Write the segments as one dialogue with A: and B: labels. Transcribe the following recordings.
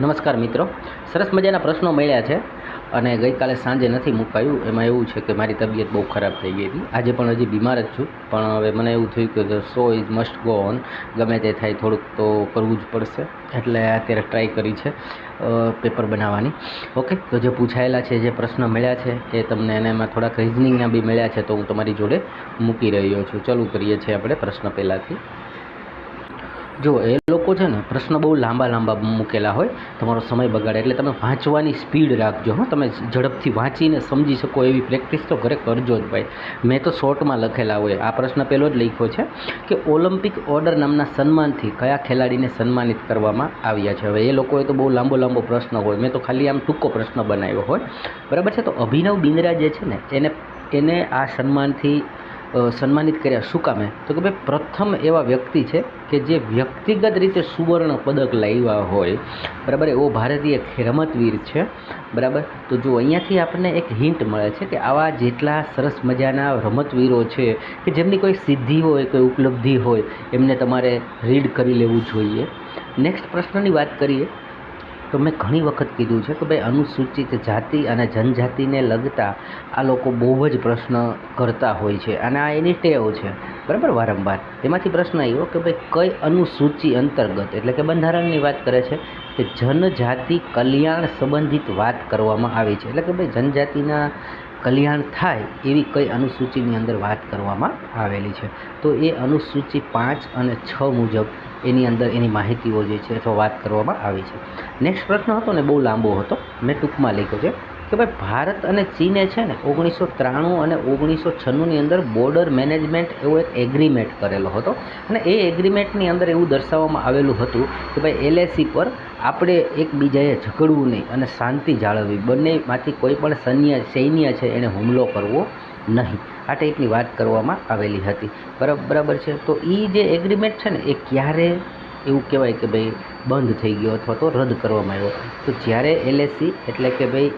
A: નમસ્કાર મિત્રો. સરસ મજાના પ્રશ્નો મળ્યા છે અને ગઈકાલે સાંજે નથી મુકાયું. એમાં એવું છે કે મારી તબિયત બહુ ખરાબ થઈ ગઈ હતી. આજે પણ હજી બીમાર જ છું. પણ હવે મને એવું થયું કે so is must go on ગમે તે થાય થોડુંક તો કરવું જ પડશે. એટલે અત્યારે ટ્રાય કરી છે પેપર બનાવવાની. ઓકે તો જે પૂછાયેલા છે, જે પ્રશ્ન મળ્યા છે, એ તમને અને એમાં થોડાક રિઝનિંગના બી મળ્યા છે, તો હું તમારી જોડે મૂકી રહ્યો છું. ચાલુ કરીએ છીએ આપણે પ્રશ્ન પહેલાંથી. જો એ લોકો છે ને પ્રશ્ન બહુ લાંબા લાંબા મૂકેલા હોય, તમારો સમય બગાડે, એટલે તમે વાંચવાની સ્પીડ રાખજો, હો. તમે ઝડપથી વાંચીને સમજી શકો એવી પ્રેક્ટિસ તો ઘરે કરજો જ ભાઈ. મેં તો શોર્ટમાં લખેલા હોય. આ પ્રશ્ન પહેલો જ લખ્યો છે કે ઓલિમ્પિક ઓર્ડર નામના સન્માનથી કયા ખેલાડીને સન્માનિત કરવામાં આવ્યા છે? હવે એ લોકોએ તો બહુ લાંબો લાંબો પ્રશ્ન હોય. મેં તો ખાલી આમ ટૂંકો પ્રશ્ન બનાવ્યો હોય. બરાબર છે? તો અભિનવ બિંદ્રા જે છે ને એને એને આ સન્માનથી સન્માનિત કર્યા શું કામે તો કે ભાઈ પ્રથમ એવા વ્યક્તિ છે કે જે વ્યક્તિગત રીતે સુવર્ણ પદક લાવ્યા હોય, બરાબર? એવો ભારતીય રમતવીર છે, બરાબર? તો જો અહીંયાથી આપણને એક હિન્ટ મળે છે કે આવા જેટલા સરસ મજાના રમતવીરો છે કે જેમની કોઈ સિદ્ધિ હોય, કોઈ ઉપલબ્ધિ હોય, એમને તમારે રીડ કરી લેવું જોઈએ. નેક્સ્ટ પ્રશ્નની વાત કરીએ. તો મેં ઘણી વખત કીધું છે કે ભાઈ અનુસૂચિત જાતિ અને જનજાતિને લગતા આ લોકો બહુ જ પ્રશ્ન કરતા હોય છે અને આ એની ટેવ છે. બરાબર? વારંવાર. તેમાંથી પ્રશ્ન આવ્યો કે ભાઈ કઈ અનુસૂચિ અંતર્ગત, એટલે કે બંધારણની વાત કરે છે, કે જનજાતિ કલ્યાણ સંબંધિત વાત કરવામાં આવી છે. એટલે કે ભાઈ જનજાતિના કલ્યાણ થાય એવી કઈ અનુસૂચિની અંદર વાત કરવામાં આવેલી છે. તો એ અનુસૂચિ પાંચ અને છ મુજબ એની અંદર એની માહિતીઓ જે છે અથવા વાત કરવામાં આવી છે. નેક્સ્ટ પ્રશ્ન હતો ને બહુ લાંબો હતો. મેં ટૂંકમાં લખ્યો છે કે ભાઈ ભારત અને ચીને છે ને ઓગણીસો ત્રાણું અને ઓગણીસો છન્નુંની અંદર બોર્ડર મેનેજમેન્ટ એવો એક એગ્રીમેન્ટ કરેલો હતો. અને એ એગ્રીમેન્ટની અંદર એવું દર્શાવવામાં આવેલું હતું કે ભાઈ એલએસી પર આપણે એકબીજાએ ઝઘડવું નહીં અને શાંતિ જાળવવી. બંનેમાંથી કોઈ પણ સૈન્ય સૈન્ય છે એને હુમલો કરવો નહીં. આ ટાઈપની વાત કરવામાં આવેલી હતી. બરાબર બરાબર છે? તો એ જે એગ્રીમેન્ટ છે ને, એ ક્યારે એવું કહેવાય કે ભાઈ બંધ થઈ ગયો અથવા તો રદ કરવામાં આવ્યો? તો જ્યારે એલએસી એટલે કે ભાઈ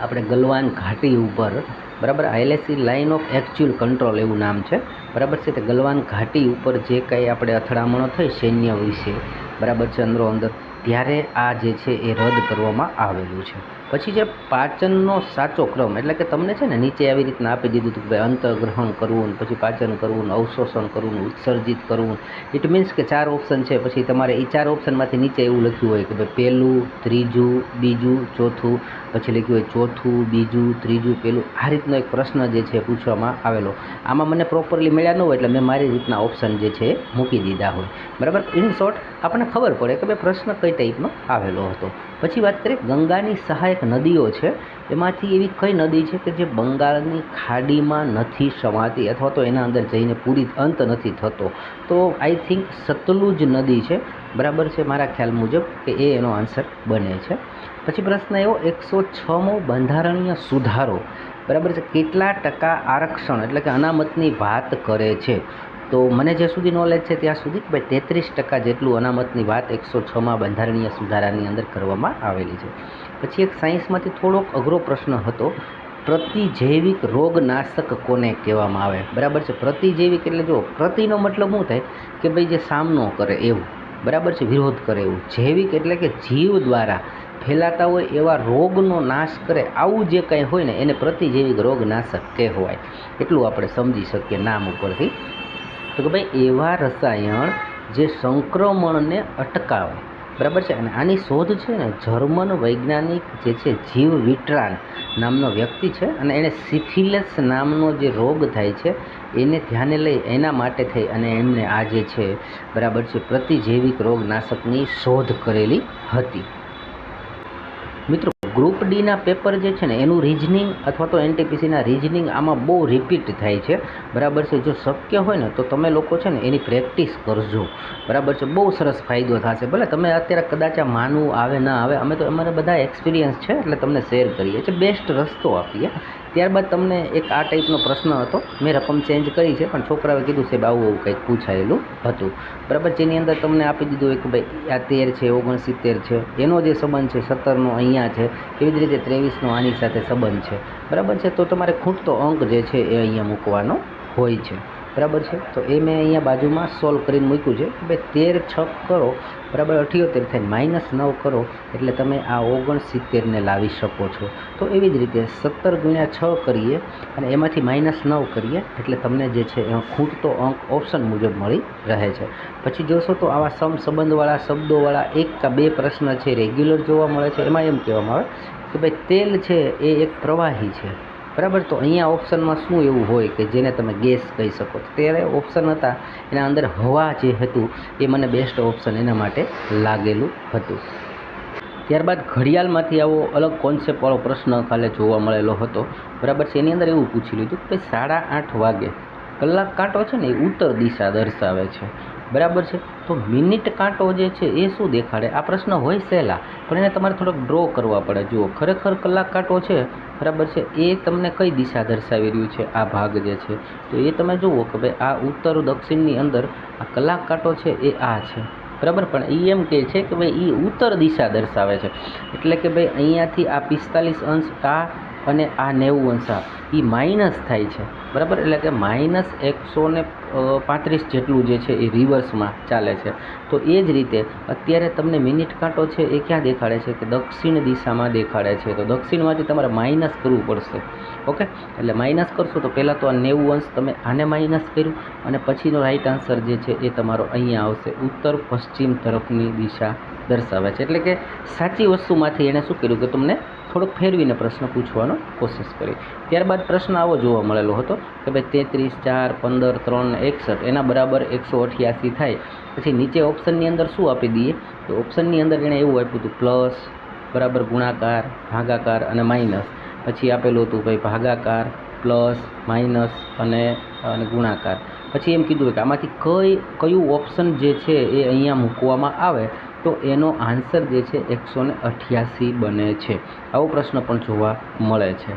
A: આપણે ગલવાન ઘાટી ઉપર, બરાબર? LAC line of actual control એવું નામ છે. બરાબર છે? તે ગલવાન ઘાટી ઉપર જે કંઈ આપણે અથડામણો થઈ, સૈન્ય વિશે, બરાબર છે? અંદરો અંદર ત્યારે આ જે છે એ રદ કરવામાં આવેલું છે. પછી જે પાચનનો સાચો ક્રમ, એટલે કે તમને છે ને નીચે આવી રીતના આપી દીધું હતું કે ભાઈ અંતગ્રહણ કરવું પછી પાચન કરવું અવશોષણ કરવું ઉત્સર્જિત કરવું ઇટ મીન્સ કે ચાર ઓપ્શન છે. પછી તમારે એ ચાર ઓપ્શનમાંથી નીચે એવું લખ્યું હોય કે ભાઈ પહેલું ત્રીજું, બીજું, ચોથું, પછી લખ્યું હોય ચોથું, બીજું, ત્રીજું, પેલું. આ રીતનો એક પ્રશ્ન જે છે પૂછવામાં આવેલો. આમાં મને પ્રોપરલી મળ્યા ન હોય એટલે મેં મારી રીતના ઓપ્શન જે છે મૂકી દીધા હોય. બરાબર? ઇન શોર્ટ આપણને ખબર પડે કે ભાઈ પ્રશ્ન કઈ ટાઈપનો આવેલો હતો. પછી વાત કરીએ ગંગાની સહાયક નદીઓ છે, એમાંથી એવી કઈ નદી છે કે જે બંગાળની ખાડીમાં નથી સમાતી અથવા તો એના અંદર જઈને પૂરી અંત નથી થતો? તો આઈ થિંક સતલુજ નદી છે. બરાબર છે મારા ખ્યાલ મુજબ કે એ એનો આન્સર બને છે. પછી પ્રશ્ન એવો, એકસો છમો બંધારણીય સુધારો. બરાબર છે? કેટલા ટકા આરક્ષણ એટલે કે અનામતની વાત કરે છે? તો મને જે સુધી નોલેજ છે ત્યાં સુધી ભાઈ તેત્રીસ ટકા જેટલું અનામતની વાત એકસો છમાં બંધારણીય સુધારાની અંદર કરવામાં આવેલી છે. પછી એક સાયન્સમાંથી થોડોક અઘરો પ્રશ્ન હતો. પ્રતિજૈવિક રોગનાશક કોને કહેવામાં આવે? બરાબર છે. પ્રતિજૈવિક એટલે જો, પ્રતિનો મતલબ શું થાય? કે ભાઈ જે સામનો કરે એવું. બરાબર છે? વિરોધ કરે એવું. જૈવિક એટલે કે જીવ દ્વારા ફેલાતા હોય એવા રોગનો નાશ કરે આવું જે કંઈ હોય ને એને પ્રતિજૈવિક રોગનાશક કહેવાય. એટલું આપણે સમજી શકીએ નામ ઉપરથી. તો કે ભાઈ એવા રસાયણ જે સંક્રમણને અટકાવે. બરાબર છે? અને આની શોધ છે ને જર્મન વૈજ્ઞાનિક જે છે જીવ વિટ્રાન નામનો વ્યક્તિ છે અને એણે સિફિલસ નામનો જે રોગ થાય છે એને ધ્યાને લઈ એના માટે થઈ અને એમને આ જે છે, બરાબર છે, પ્રતિજૈવિક રોગનાશકની શોધ કરેલી હતી. મિત્રો ગ્રુપ ડીના પેપર જે છે ને, એનું રિઝનિંગ અથવા તો એનટીપીસીના રિઝનિંગ આમાં બહુ રિપીટ થાય છે. બરાબર છે, જો શક્ય હોય ને, તો તમે લોકો છે ને, એની પ્રેક્ટિસ કરજો. બરાબર છે, બહુ સરસ ફાયદો થશે. ભલે તમે અત્યારે કદાચ આ માનવું આવે, ના આવે, અમે તો અમારે બધા એક્સપિરિયન્સ છે, એટલે તમને શેર કરીએ છીએ. બેસ્ટ રસ્તો આપીએ. ત્યારબાદ તમને એક આ ટાઈપનો પ્રશ્ન હતો. મેં રકમ ચેન્જ કરી છે, પણ છોકરાઓએ કીધું, સાહેબ, આવું આવું કંઈક પૂછાયેલું હતું. બરાબર, જેની અંદર તમને આપી દીધું કે ભાઈ, આ તેર છે, ઓગણસિત્તેર છે, એનો જે સંબંધ છે, સત્તરનો અહીંયા છે એવી જ રીતે ત્રેવીસનો આની સાથે સંબંધ છે? બરાબર છે, તો તમારે ખૂટતો અંક જે છે એ અહીંયા મૂકવાનો હોય છે. બરાબર છે? તો એ મેં અહીંયા બાજુમાં સોલ્વ કરીને મૂક્યું છે. કે ભાઈ તેર છક કરો, બરાબર અઠ્યોતેર થાય માઇનસ નવ કરો, એટલે તમે આ ઓગણસિત્તેરને લાવી શકો છો. તો એવી જ રીતે સત્તર ગુણ્યા છ કરીએ અને એમાંથી માઇનસ નવ કરીએ, એટલે તમને જે છે એ ખૂટતો અંક ઓપ્શન મુજબ મળી રહે છે. પછી જોશો તો આવા સમ સંબંધવાળા, શબ્દોવાળા, એક કા બે પ્રશ્ન છે રેગ્યુલર જોવા મળે છે. એમાં એમ કહેવામાં આવે કે ભાઈ તેલ છે એ એક પ્રવાહી છે. બરાબર? તો અહીંયા ઓપ્શનમાં શું એવું હોય કે જેને તમે ગેસ કહી શકો ત્યારે ઓપ્શન હતા. એના અંદર હવા જે હતું, એ મને બેસ્ટ ઓપ્શન એના માટે લાગેલું હતું. ત્યારબાદ ઘડિયાળમાંથી આવો અલગ કોન્સેપ્ટવાળો પ્રશ્ન કાલે જોવા મળેલો હતો. બરાબર છે? એની અંદર એવું પૂછી લીધું કે સાડા આઠ વાગે કલાક કાંટો છે ને એ ઉત્તર દિશા દર્શાવે છે. બરાબર છે? તો મિનિટ કાંટો જે છે એ શું દેખાડે? આ પ્રશ્ન હોય સહેલા, પણ એને તમારે થોડોક ડ્રો કરવા પડે. જુઓ, ખરેખર કલાક કાંટો છે? બરાબર છે? એ તમને કઈ દિશા દર્શાવી રહ્યું છે? આ ભાગ જે છે. તો એ તમે જુઓ કે ભાઈ આ ઉત્તર દક્ષિણની અંદર આ કલાક કાંટો છે એ આ છે. બરાબર? પણ એ એમ કહે છે કે ભાઈ એ ઉત્તર દિશા દર્શાવે છે. એટલે કે ભાઈ અહીંયાથી આ પિસ્તાલીસ અંશ આ અને આ નેવું અંશ એ માઇનસ થાય છે. બરાબર? એટલે કે માઇનસ એકસો ને પાંત્રીસ જેટલું જે છે એ રિવર્સમાં ચાલે છે. તો એ જ રીતે અત્યારે તમને મિનિટ કાંટો છે એ ક્યાં દેખાડે છે? કે દક્ષિણ દિશામાં દેખાડે છે. તો દક્ષિણમાંથી તમારે માઇનસ કરવું પડશે. ઓકે? એટલે માઇનસ કરશો તો પહેલાં તો આ નેવું અંશ તમે આને માઇનસ કર્યું અને પછીનો રાઈટ આન્સર જે છે એ તમારો અહીંયા આવશે. ઉત્તર પશ્ચિમ તરફની દિશા. દર્શાવે છે. એટલે કે સાચી વસ્તુમાંથી એણે શું કર્યું કે તમને થોડોક ફેરવીને પ્રશ્ન પૂછવાનો કોશિશ કરી. ત્યારબાદ પ્રશ્ન આવો જોવા મળેલો હતો કે ભાઈ તેત્રીસ, ચાર, પંદર, ત્રણ, એકસઠ એના બરાબર એકસો અઠ્યાસી થાય. પછી નીચે ઓપ્શનની અંદર શું આપી દઈએ? તો ઓપ્શનની અંદર એણે એવું આપ્યું હતું, પ્લસ, બરાબર ગુણાકાર, ભાગાકાર અને માઇનસ. પછી આપેલું હતું ભાઈ ભાગાકાર, પ્લસ, માઇનસ અને અને ગુણાકાર. પછી એમ કીધું કે આમાંથી કઈ, કયું ઓપ્શન જે છે એ અહીંયા મૂકવામાં આવે. તો એનો આન્સર જે છે એકસો ને અઠ્યાસી બને છે. આવો પ્રશ્ન પણ જોવા મળે છે.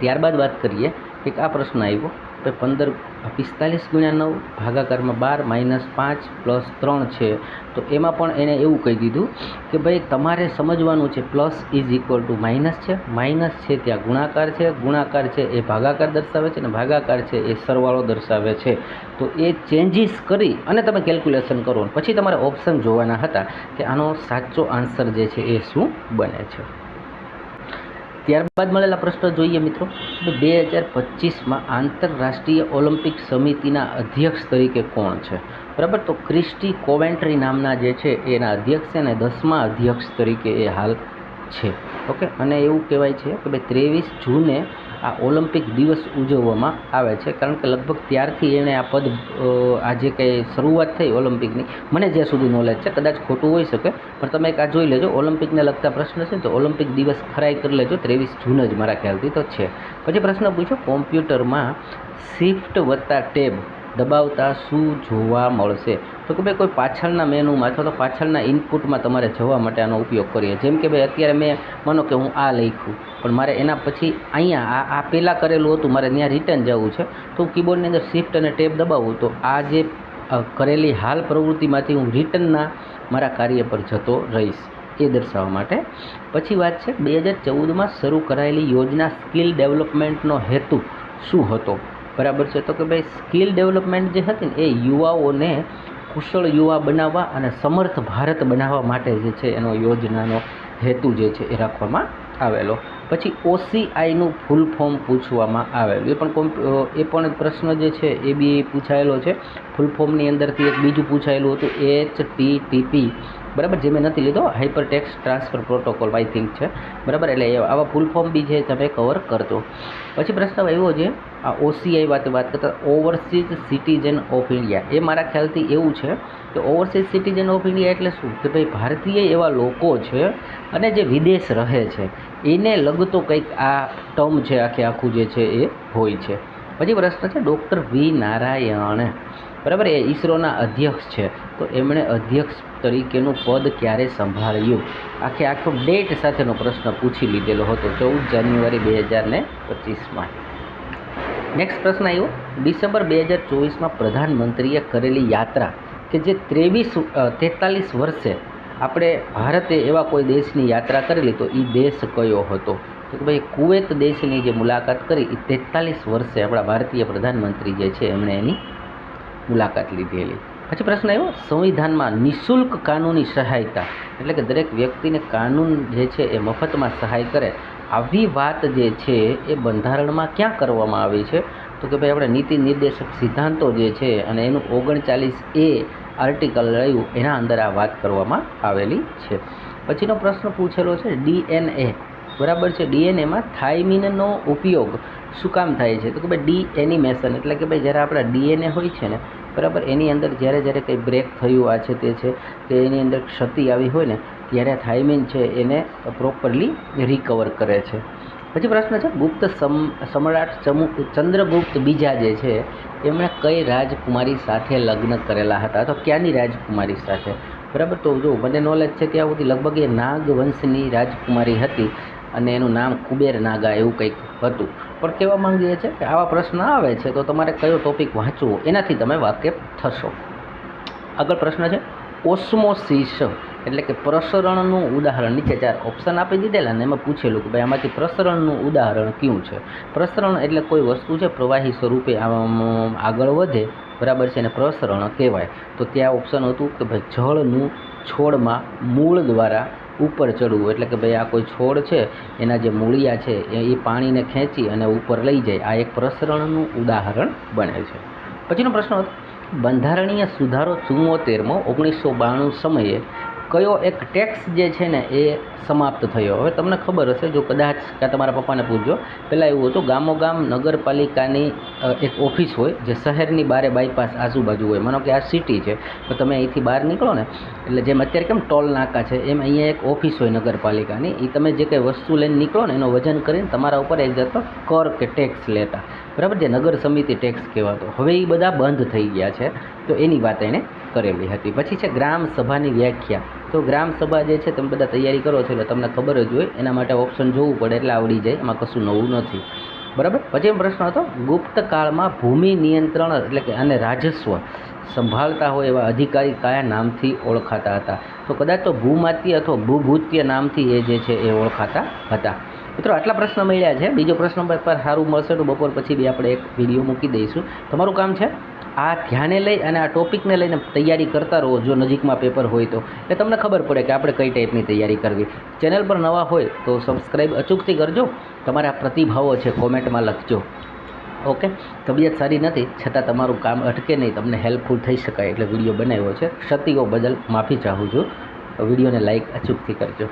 A: ત્યારબાદ વાત કરીએ, એક આ પ્રશ્ન આવ્યો. કે પંદર પિસ્તાલીસ ગુણ્યા નવ ભાગાકારમાં બાર માઇનસ પાંચ પ્લસ ત્રણ છે. તો એમાં પણ એણે એવું કહી દીધું કે ભાઈ તમારે સમજવાનું છે plus is equal to minus છે. માઇનસ છે ત્યાં ગુણાકાર છે. ગુણાકાર છે એ ભાગાકાર દર્શાવે છે અને ભાગાકાર છે એ સરવાળો દર્શાવે છે. તો એ ચેન્જીસ કરી અને તમે કેલ્ક્યુલેશન કરો. પછી તમારે ઓપ્શન જોવાના હતા કે આનો સાચો આન્સર જે છે એ શું બને છે. ત્યારબાદ મળેલા પ્રશ્ન જોઈએ મિત્રો. બે હજાર પચીસમાં આંતરરાષ્ટ્રીય ઓલિમ્પિક સમિતિના અધ્યક્ષ તરીકે કોણ છે? બરાબર? તો ક્રિસ્ટી કોવેન્ટ્રી નામના જે છે, એના અધ્યક્ષ છે અને દસમા અધ્યક્ષ તરીકે એ હાલ છે. ઓકે? અને એવું કહેવાય છે કે ભાઈ ત્રેવીસ જૂને આ ઓલિમ્પિક દિવસ ઉજવવામાં આવે છે. કારણ કે લગભગ ત્યારથી એણે આ પદ આ જે કંઈ શરૂઆત થઈ ઓલિમ્પિકની, મને જ્યાં સુધી નોલેજ છે, કદાચ ખોટું હોઈ શકે, પણ તમે એક આ જોઈ લેજો. ઓલિમ્પિકને લગતા પ્રશ્ન છે તો ઓલિમ્પિક દિવસ ખરાઈ કરી લેજો. ત્રેવીસ જૂન જ મારા ખ્યાલથી તો છે. પછી પ્રશ્ન પૂછો, કોમ્પ્યુટરમાં શિફ્ટ વત્તા ટેબ દબાવતા શું જોવા મળશે? તો કે ભાઈ કોઈ પાછળના મેનુમાં અથવા તો પાછળના ઇનપુટમાં તમારે જવા માટે આનો ઉપયોગ કરીએ. જેમ કે ભાઈ અત્યારે મેં માનો કે હું આ લખ્યું, પણ મારે એના પછી અહીંયા આ આ પહેલાં કરેલું હતું, મારે ત્યાં રિટર્ન જવું છે. તો કીબોર્ડની અંદર શિફ્ટ અને ટેબ દબાવું, તો આ જે કરેલી હાલ પ્રવૃત્તિમાંથી હું રિટર્નના મારા કાર્ય પર જતો રહીશ. એ દર્શાવવા માટે. પછી વાત છે, બે હજાર ચૌદમાં શરૂ કરાયેલી યોજના સ્કિલ ડેવલપમેન્ટનો હેતુ શું હતો? બરાબર છે? તો કે ભાઈ સ્કિલ ડેવલપમેન્ટ જે હતી ને એ યુવાઓને કુશળ યુવા બનાવવા અને સમર્થ ભારત બનાવવા માટે જે છે એનો યોજનાનો હેતુ જે છે એ રાખવામાં આવેલો. પછી ઓસીઆઈનું ફૂલ ફોર્મ પૂછવામાં આવેલું. એ પણ એ પણ પ્રશ્ન જે છે એ બી પૂછાયેલો છે. ફૂલ ફોર્મની અંદરથી એક બીજું પૂછાયેલું હતું એચ ટી ટીપી બરાબર, જે મેં નથી લીધો hyper text transfer protocol I think છે. બરાબર, એટલે આવા ફૂલ ફોર્મ બી છે તમે કવર કરજો પછી પ્રશ્ન આવ્યો છે, આ ઓસીઆઈ વાત વાત કરતા ઓવરસીઝ સિટીઝન ઓફ ઇન્ડિયા એ મારા ખ્યાલથી એવું છે કે ઓવરસીઝ સિટીઝન ઓફ ઇન્ડિયા એટલે શું? કે ભાઈ ભારતીય એવા લોકો છે અને જે વિદેશ રહે છે, એને લગતો કંઈક આ ટર્મ છે આખે આખું જે છે એ હોય છે. પછી પ્રશ્ન છે ડૉક્ટર વી નારાયણ બરાબર, એ ઈસરોના અધ્યક્ષ છે. તો એમણે અધ્યક્ષ તરીકેનું પદ ક્યારે સંભાળ્યું? આખે આખો ડેટ સાથેનો પ્રશ્ન પૂછી લીધેલો હતો, ચૌદ જાન્યુઆરી બે હજાર ને પચીસમાં. નેક્સ્ટ પ્રશ્ન આવ્યો. ડિસેમ્બર બે હજાર ચોવીસમાં પ્રધાનમંત્રીએ કરેલી યાત્રા કે જે ત્રેવીસ તેતાલીસ વર્ષે આપણે ભારતે એવા કોઈ દેશની યાત્રા કરેલી, તો એ દેશ કયો હતો? તો કે ભાઈ, કુવેત દેશની જે મુલાકાત કરી એ તેતાલીસ વર્ષે આપણા ભારતીય પ્રધાનમંત્રી જે છે, એમણે એની મુલાકાત લીધેલી. પછી પ્રશ્ન આવ્યો, સંવિધાનમાં નિઃશુલ્ક કાનૂની સહાયતા, એટલે કે દરેક વ્યક્તિને કાનૂન જે છે એ મફતમાં સહાય કરે, આવી વાત જે છે એ બંધારણમાં ક્યાં કરવામાં આવી છે? તો કે ભાઈ, આપણે નીતિ નિર્દેશક સિદ્ધાંતો જે છે અને એનું ઓગણચાલીસ એ આર્ટિકલ રહ્યું, એના અંદર આ વાત કરવામાં આવેલી છે. પછીનો પ્રશ્ન પૂછેલો છે, ડીએનએ, બરાબર છે? ડીએનએમાં થાઇમિનનો ઉપયોગ શું કામ થાય છે? તો કે ભાઈ ડી એનિમેશન, એટલે કે ભાઈ જ્યારે આપણા ડીએનએ હોય છે ને, બરાબર, એની અંદર જ્યારે જ્યારે કંઈ બ્રેક થયું આ છે તે છે, કે એની અંદર ક્ષતિ આવી હોય ને, ત્યારે થાઇમિન છે એને પ્રોપરલી રિકવર કરે છે. પછી પ્રશ્ન છે, ગુપ્ત સમ, સમ્રાટ ચમુ, ચંદ્રગુપ્ત બીજા જે છે, એમણે કઈ રાજકુમારી સાથે લગ્ન કરેલા હતા? તો ક્યાંની રાજકુમારી સાથે? બરાબર, તો જો મને નોલેજ છે ત્યાં સુધી લગભગ એ નાગ વંશની રાજકુમારી હતી અને એનું નામ કુબેર નાગા એવું કંઈક હતું. પણ કહેવા માંગીએ છીએ કે આવા પ્રશ્ન આવે છે, તો તમારે કયો ટોપિક વાંચવો? એનાથી તમે વાકેફ થશો. આગળ પ્રશ્ન છે, ઓસ્મોસિસ એટલે કે પ્રસરણનું ઉદાહરણ. નીચે ચાર ઓપ્શન આપી દીધેલા ને એમાં પૂછેલું કે ભાઈ આમાંથી પ્રસરણનું ઉદાહરણ કયું છે? પ્રસરણ એટલે કોઈ વસ્તુ છે, પ્રવાહી સ્વરૂપે આગળ વધે, બરાબર છે, એને પ્રસરણ કહેવાય. તો ત્યાં ઓપ્શન હતું કે ભાઈ જળનું છોડમાં મૂળ દ્વારા ઉપર ચડવું, એટલે કે ભાઈ આ કોઈ છોડ છે, એના જે મૂળિયા છે, એ પાણીને ખેંચી અને ઉપર લઈ જાય, આ એક પ્રસરણનું ઉદાહરણ બને છે. પછીનો પ્રશ્ન બંધારણીય સુધારો ચુમ્મોતેરમો ઓગણીસો બાણું સમયે કયો એક ટેક્સ જે છે ને એ સમાપ્ત થયો? હવે તમને ખબર હશે, જો કદાચ કાં તમારા પપ્પાને પૂછજો. પહેલાં એવું હતું ગામો ગામ નગરપાલિકાની એક ઓફિસ હોય, જે શહેરની બારે બાયપાસ આજુબાજુ હોય. માનો કે આ સિટી છે, તો તમે અહીંથી બહાર નીકળો ને, એટલે જેમ અત્યારે કેમ ટોલ નાકા છે, એમ અહીંયા એક ઓફિસ હોય નગરપાલિકાની. એ તમે જે કંઈ વસ્તુ લઈને નીકળો ને, એનો વજન કરીને તમારા ઉપર એક જાતનો કર કે ટેક્સ લેતા. બરાબર જે નગર સમિતિ ટેક્સ કહેવાતો. હવે એ બધા બંધ થઈ ગયા છે. તો એની વાત એણે કરેલી હતી. પછી છે ગ્રામ સભાની વ્યાખ્યા. તો ગ્રામ સભા જે છે તમે બધા તૈયારી કરો છો એટલે તમને ખબર જ હોય. એના માટે ઓપ્શન જોવું પડે એટલે આવડી જાય. એમાં કશું નવું નથી. બરાબર? પછી પ્રશ્ન હતો, ગુપ્ત કાળમાં ભૂમિ નિયંત્રણ એટલે કે અને રાજસ્વ સંભાળતા હોય એવા અધિકારી કયા નામથી ઓળખાતા હતા? તો કદાચ તો ભૂમાત્ય અથવા ભૂભૂત્ય નામથી એ જે છે એ ઓળખાતા હતા. મિત્રો, આટલા પ્રશ્ન મળ્યા છે. બીજો પ્રશ્ન પર સારું મળશે તો બપોર પછી બી આપણે એક વીડિયો મૂકી દઈશું. તમારું કામ છે આ ધ્યાને લઈ અને આ ટોપિકને લઈને તૈયારી કરતા રહો જો નજીકમાં પેપર હોય તો. એટલે તમને ખબર પડે કે આપણે કઈ ટાઈપની તૈયારી કરવી. ચેનલ પર નવા હોય તો સબસ્ક્રાઈબ અચૂકથી કરજો. તમારા પ્રતિભાવો છે કોમેન્ટમાં લખજો. ઓકે? તબિયત સારી નથી, છતાં તમારું કામ અટકે નહીં, તમને હેલ્પફુલ થઈ શકાય. એટલે વીડિયો બનાવ્યો છે. ક્ષતિઓ બદલ માફી ચાહું છું. વિડીયોને લાઈક અચૂકથી કરજો.